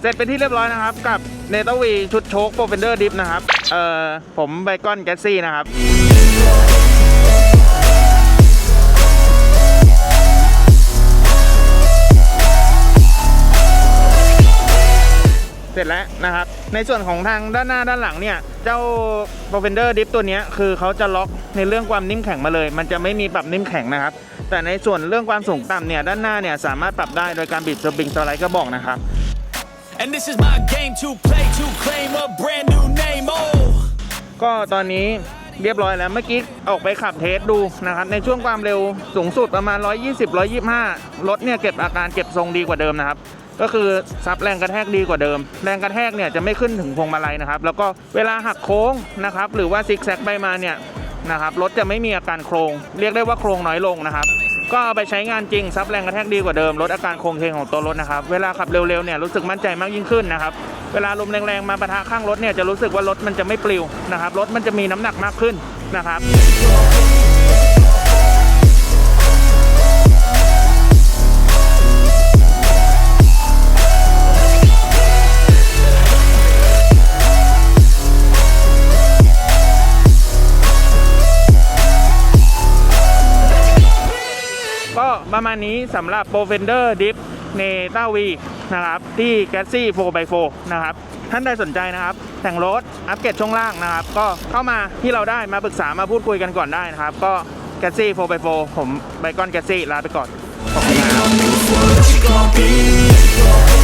เสร็จเป็นที่เรียบร้อยนะครับ กับเนตวีชุดโชคโปรเฟนเดอร์ดิฟนะครับ เอ่อ ผมไบคอนแกสซี่นะครับเสร็จแล้วนะครับ ในส่วนของทางด้านหน้าด้านหลังเนี่ย เจ้า p r o f e n d e r Dip ตัวนี้คือเขาจะล็อกในเรื่องความนิ่มแข็งมาเลย มันจะไม่มีปรับนิ่มแข็งนะครับ แต่ในส่วนเรื่องความสูงต่ำเนี่ย ด้านหน้าเนี่ยสามารถปรับได้โดยการบิดสปริงสไลด์กระบอกนะครับ And this is my game to play to claim a brand new name. Oh. ก็ตอนนี้เรียบร้อยแล้วเมื่อกี้ออกไปขับเทสดูนะครับ ในช่วงความเร็วสูงสุดประมาณ 120 125 รถเนี่ยเก็บอาการเก็บทรงดีกว่าเดิมนะครับ ก็คือซับแรงกระแทกดีกว่าเดิม แรงกระแทกเนี่ยจะไม่ขึ้นถึงพวงมาลัยนะครับ แล้วก็เวลาหักโค้งนะครับ หรือว่าซิกแซกไปมาเนี่ยนะครับรถจะไม่มีอาการโครง เรียกได้ว่าโครงน้อยลงนะครับ ก็เอาไปใช้งานจริงซับแรงกระแทกดีกว่าเดิมลดอาการโครงเคงของตัวรถนะครับเวลาขับเร็วๆเนี่ยรู้สึกมั่นใจมากยิ่งขึ้นนะครับเวลาลมแรงๆมาปะทะข้างรถเนี่ยจะรู้สึกว่ารถมันจะไม่ปลิวนะครับรถมันจะมีน้ำหนักมากขึ้นนะครับ ก็ประมาณนี้สำหรับ p r o f e n d e r Dip เนต้าวีนะครับ ที่ g a t s y 4x4 นะครับ ท่านใดสนใจนะครับ แต่งรถอัปเกรดช่วงล่างนะครับ ก็เข้ามาที่เราได้มาปรึกษามาพูดคุยกันก่อนได้นะครับ ก็ g a t s y 4x4 ผมไบคอน g a t s y ลาไปก่อนขอบคุณครับ